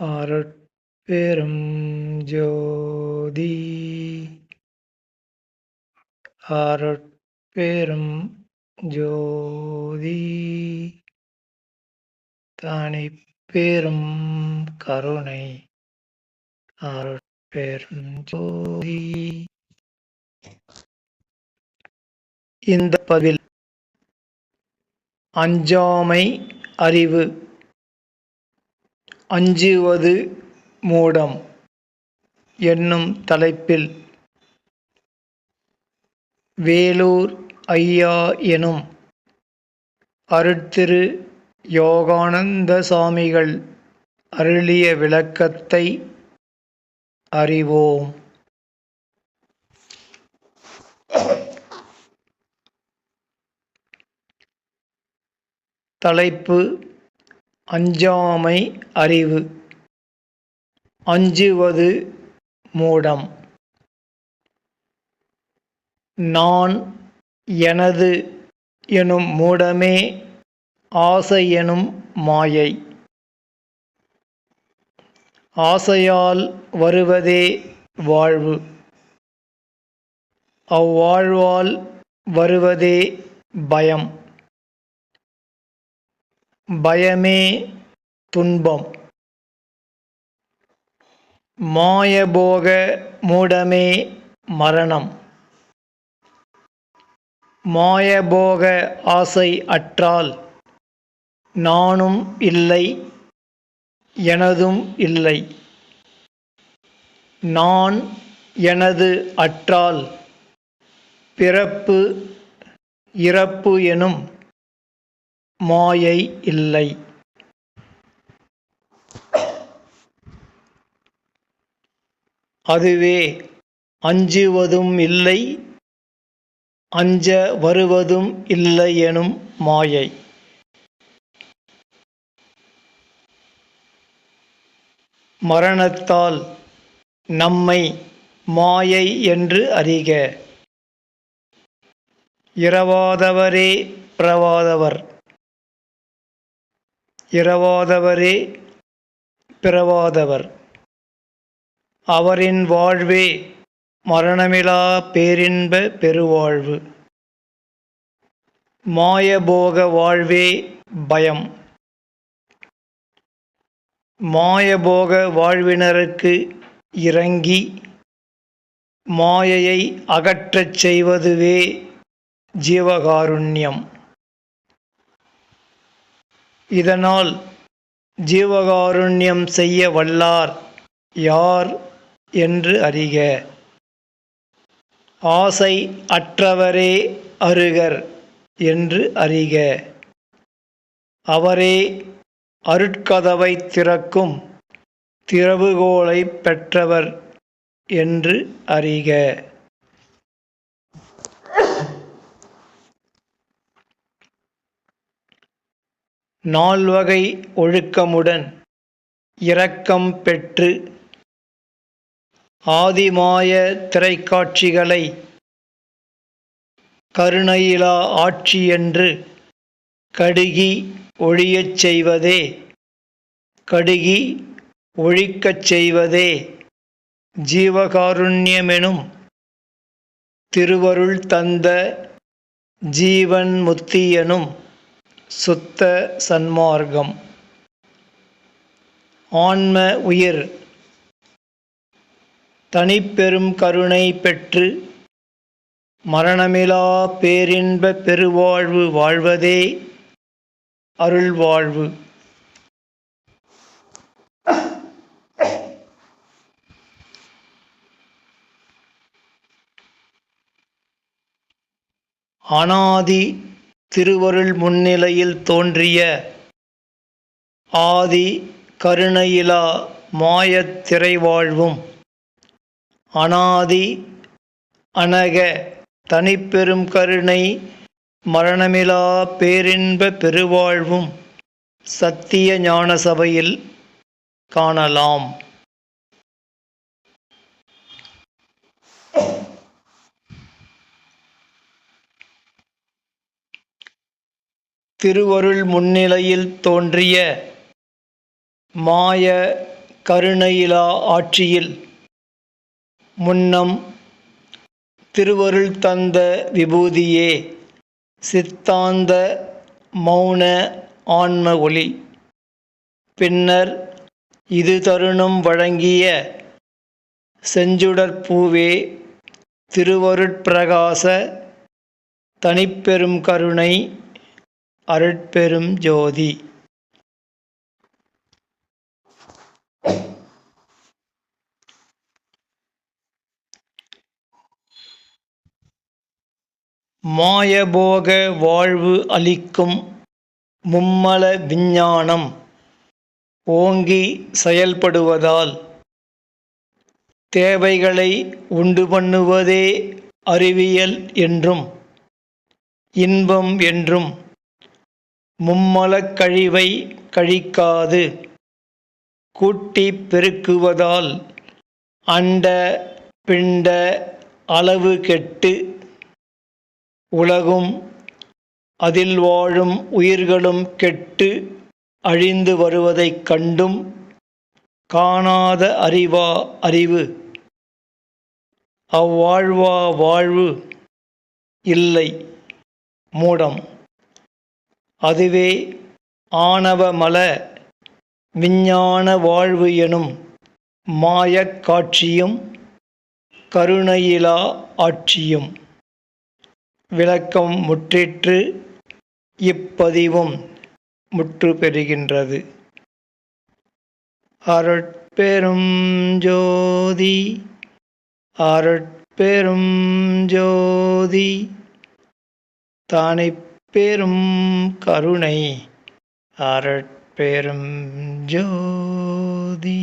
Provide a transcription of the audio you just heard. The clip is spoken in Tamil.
அருட்பெரும் ஜோதி. அருட்பெரும் ஜோதி. தனிப்பெரும் கருணை. அருட்பெரும் ஜோதி. இந்த பதில் அஞ்சாமை அறிவு அஞ்சுவது மூடம் என்னும் தலைப்பில் வேலூர் ஐயா எனும் அருட்திரு யோகானந்த சாமிகள் அருளிய விளக்கத்தை அறிவோம். தலைப்பு அஞ்சாமை அறிவு. அஞ்சுவது மூடம். நான் எனது எனும் மூடமே ஆசை எனும் மாயை. ஆசையால் வருவதே வாழ்வு. அவ்வாழ்வால் வருவதே பயம். பயமே துன்பம். மாயபோக மூடமே மரணம். மாயபோக ஆசை அற்றால் நானும் இல்லை எனதும் இல்லை. நான் எனது அற்றால் பிறப்பு இறப்பு எனும் மாயை இல்லை. அதுவே அஞ்சுவதும் இல்லை அஞ்ச வருவதும் இல்லை எனும் மாயை. மரணத்தால் நம்மை மாயை என்று அறிக. இரவாதவரே பிரவாதவர் இரவாதவரே பிறவாதவர். அவரின் வாழ்வே மரணமிலா பேரின்ப பெருவாழ்வு. மாயபோக வாழ்வே பயம். மாயபோக வாழ்வினருக்கு இறங்கி மாயையை அகற்றச் செய்வதுவே ஜீவகாருண்யம். இதனால் ஜீவகாருண்யம் செய்ய வல்லார் யார் என்று அறிக. ஆசை அற்றவரே அருகர் என்று அறிக. அவரே அருட்கதவை திறக்கும் திறவுகோலை பெற்றவர் என்று அறிக. நால்வகை ஒழுக்கமுடன் இரக்கம் பெற்று ஆதிமாய திரைக்காட்சிகளை கருணையிலா ஆட்சி என்று கடுகி ஒழியச் செய்வதே கடுகி ஒழிக்கச் செய்வதே ஜீவகாருண்யமெனும் திருவருள் தந்த ஜீவன் முத்தியனும் சுத்த சன்மார்க்கம். ஆன்ம உயிர். தனிப்பெரும் கருணை பெற்று மரணமிலா பேரின்ப பெருவாழ்வு வாழ்வதே அருள்வாழ்வு. அனாதி திருவருள் முன்னிலையில் தோன்றிய ஆதி கருணையிலா மாயத் திரைவாழ்வும். அனாதி அனக தனிப்பெரும் கருணை மரணமிலா பேரின்ப பெருவாழ்வும். சத்திய ஞான சபையில் காணலாம். திருவருள் முன்னிலையில் தோன்றிய மாய கருணையிலா ஆட்சியில் முன்னம் திருவருள் தந்த விபூதியே சித்தாந்த மௌன ஆன்ம ஒளி பின்னர் இது தருணம் வழங்கிய செஞ்சுடற்பூவே திருவருட்பிரகாச தனிப்பெரும் கருணை அருட்பெரும் ஜோதி. மாயபோக வாழ்வு அளிக்கும் மும்மல விஞ்ஞானம் ஓங்கி செயல்படுவதால் தேவைகளை உண்டு பண்ணுவதே அறிவியல் என்றும் இன்பம் என்றும் மும்மலக் கழிவை கழிக்காது. கூட்டிப் பெருக்குவதால் அண்ட பிண்ட அளவு கெட்டு உலகும் அதில் வாழும் உயிர்களும் கெட்டு அழிந்து வருவதைக் கண்டும் காணாத அறிவா அறிவு. அவ்வாழ்வா வாழ்வு இல்லை மூடம். அதுவே ஆணவமல விஞ்ஞான வாழ்வு எனும் மாயக் காட்சியும் கருணையிலா ஆட்சியும். விளக்கம் முற்றிற்று இப்பதிவும் முற்று பெறுகின்றது அருட்பெரும் ஜோதி அருட்பெரும் ஜோதி பெரும் கருணை அரட்பெரும் ஜோதி.